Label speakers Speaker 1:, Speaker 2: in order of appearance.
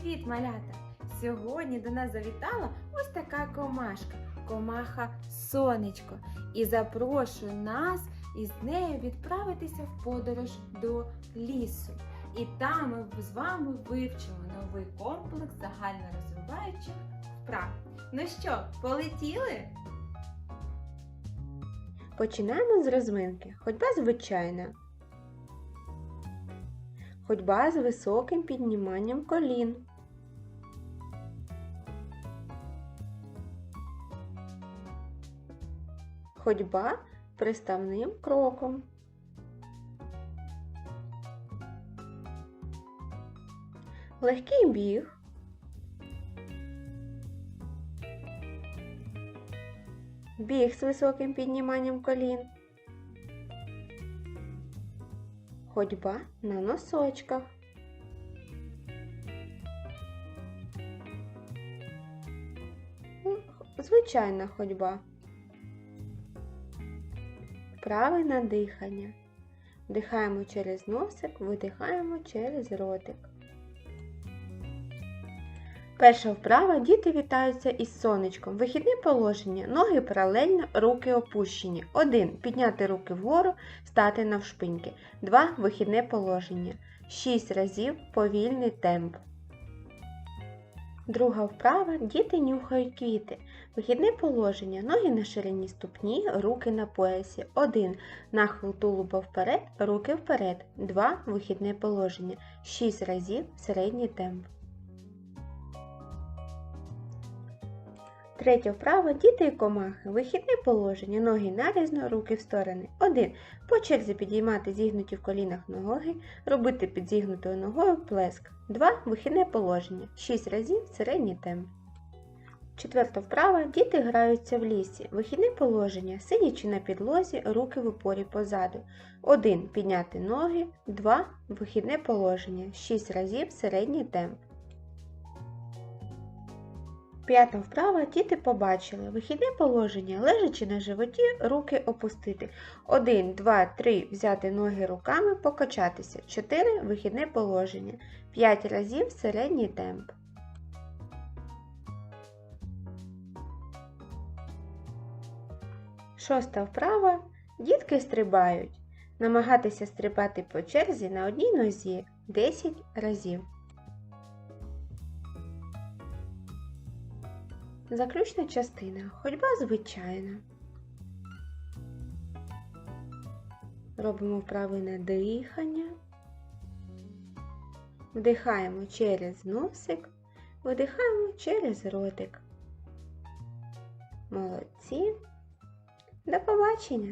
Speaker 1: Привіт, малята! Сьогодні до нас завітала ось така комашка, комаха Сонечко, і запрошує нас із нею відправитися в подорож до лісу. І там ми з вами вивчимо новий комплекс загальнорозвиваючих вправ. Ну що, полетіли?
Speaker 2: Починаємо з розминки. Ходьба звичайна. Ходьба з високим підніманням колін. Ходьба приставним кроком. Легкий біг. Біг з високим підніманням колін. Ходьба на носочках. Звичайна ходьба. Правильне дихання. Вдихаємо через носик, видихаємо через ротик. Перша вправа діти вітаються із сонечком. Вихідне положення. Ноги паралельно, руки опущені. 1. Підняти руки вгору, стати навшпиньки. 2. Вихідне положення. 6 разів повільний темп. Друга вправа. Діти нюхають квіти. Вихідне положення. Ноги на ширині ступні, руки на поясі. 1. Нахил тулуба вперед, руки вперед. 2. Вихідне положення. 6 разів середній темп. Третя вправа діти і комахи. Вихідне положення. Ноги нарізно, руки в сторони. 1. По черзі підіймати зігнуті в колінах ноги, робити під зігнутою ногою плеск. 2. Вихідне положення. 6 разів середній темп. Четверта вправа. Діти граються в лісі. Вихідне положення. Сидячи на підлозі, руки в упорі позаду. 1. Підняти ноги. 2. Вихідне положення. 6 разів середній темп. П'ята вправа діти побачили. Вихідне положення. Лежачи на животі, руки опустити. 1, 2, 3. Взяти ноги руками, покачатися. 4. Вихідне положення. 5 разів середній темп. Шоста вправа. Дітки стрибають. Намагатися стрибати по черзі на одній нозі 10 разів. Заключна частина. Ходьба звичайна. Робимо вправи на дихання. Вдихаємо через носик, видихаємо через ротик. Молодці. До побачення!